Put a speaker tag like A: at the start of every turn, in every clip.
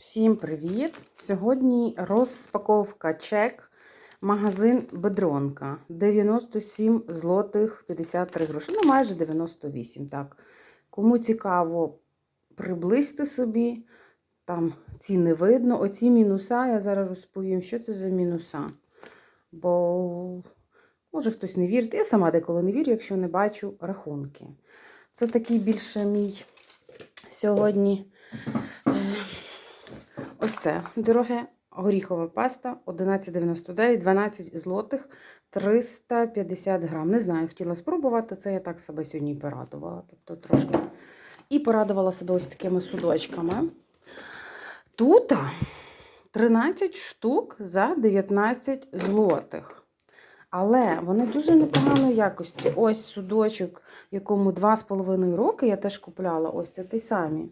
A: Всім привіт! Сьогодні розпаковка чек. Магазин Бедронка. 97 злотих 53 гроші. Ну, майже 98. Так. Кому цікаво, приблизьте собі. Там ціни видно. Оці мінуса, я зараз розповім, що це за мінуса. Бо може хтось не вірить. Я сама деколи не вірю, якщо не бачу рахунки. Це такий більше мій сьогодні. Ось це дороге горіхова паста 11,99, 12 злотих 350 грам. Не знаю, хотіла спробувати. Це я так себе сьогодні порадувала. Тобто трошки. І порадувала себе ось такими судочками. Тут 13 штук за 19 злотих. Але вони дуже непоганої якості. Ось судочок, якому 2,5 роки я теж купляла. Ось це той самий.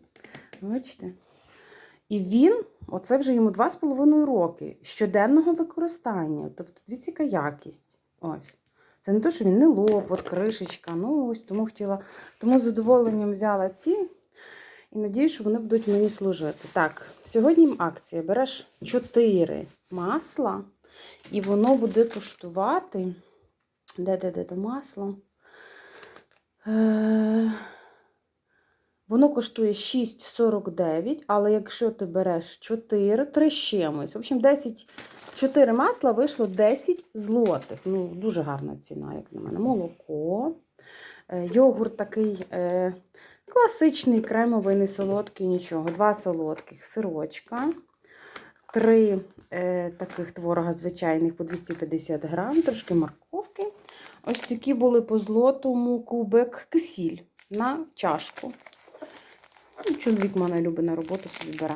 A: Бачите? І він, оце вже йому 2,5 роки щоденного використання. Тобто, дивіться, яка якість. Ось. Це не те, що він не лоб, от кришечка. Ну, ось тому хотіла. Тому з задоволенням взяла ці. І надію, що вони будуть мені служити. Так, сьогодні акція. Береш 4 масла, і воно буде коштувати. Де, де, де, де масло? Е... Воно коштує 6,49, але якщо ти береш 4, 3 з чимось. В общем, 10, 4 масла вийшло 10 злотих. Ну, дуже гарна ціна, як на мене. Молоко. Е, Йогурт такий е, класичний, кремовий, не солодкий, нічого. Два солодких, сирочка. Три е, таких творога звичайних по 250 грам, трошки морковки. Ось такі були по злотому кубик кисіль на чашку. Ну, Чоловік мене любить на роботу собі бере.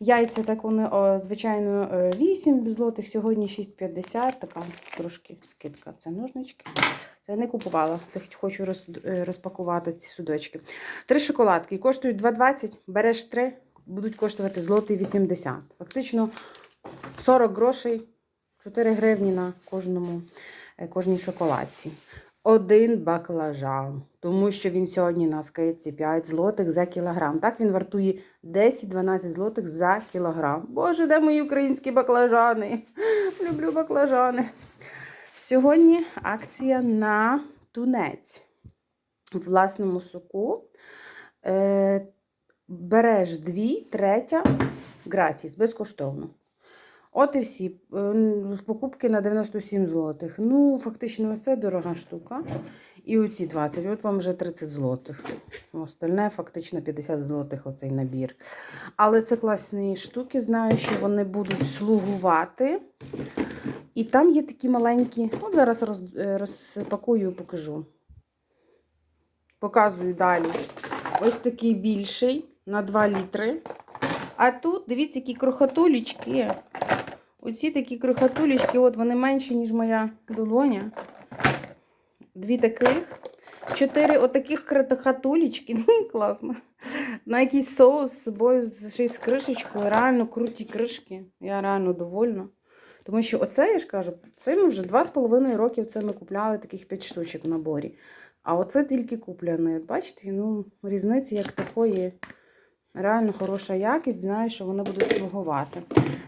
A: Яйця, так вони, звичайно, е, 8 злотих, сьогодні 6,50, така трошки скидка. Це ножнички. Це не купувала, це хочу роз- е, розпакувати ці судочки. Три шоколадки коштують 2,20, береш три, будуть коштувати злотий 80. Фактично 40 грошей, 4 гривні на кожному, е, кожній шоколадці один баклажан, тому що він сьогодні на скидці 5 злотих за кілограм. Так він вартує 10-12 злотих за кілограм. Боже, де мої українські баклажани? Люблю баклажани. Сьогодні акція на тунець. В власному соку. Е, береш дві, третя гратіс, безкоштовно. От і всі. Е, Покупки на 97 злотих. Ну, фактично, це дорога штука. І оці 20. От вам вже 30 злотих. Остальне фактично 50 злотих оцей набір. Але це класні штуки. Знаю, що вони будуть слугувати. І там є такі маленькі. От зараз роз, е, розпакую і покажу. Показую далі. Ось такий більший на 2 літри. А тут, дивіться, які крохотулечки. Оці такі крохотулечки, от вони менші, ніж моя долоня. Дві таких. Чотири отаких крохотулечки. Ну, класно. На якийсь соус з собою ще й з кришечкою. Реально круті кришки. Я реально довольна. Тому що оце, я ж кажу, це ми вже 2,5 роки це ми купляли таких 5 штучок в наборі. А оце тільки купляне. Бачите, ну, різниці як такої. Реально хороша якість, знаю, що вони будуть слугувати.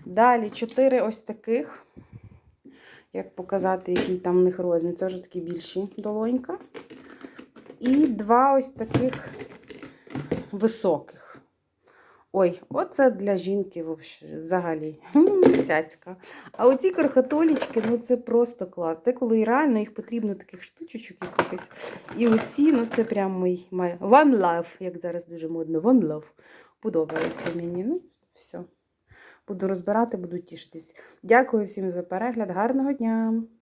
A: Далі 4 ось таких. Як показати, який там в них розмір. Це вже такі більші долонька. І два ось таких високих. Ой, оце для жінки взагалі. Цяцька. А оці крохотолічки, ну це просто клас. Це коли реально їх потрібно таких штучечок якихось. І оці, ну це прям мій. One love, як зараз дуже модно. One love. Подобається мені. Ну, все. Буду розбирати, буду тішитись. Дякую всім за перегляд. Гарного дня!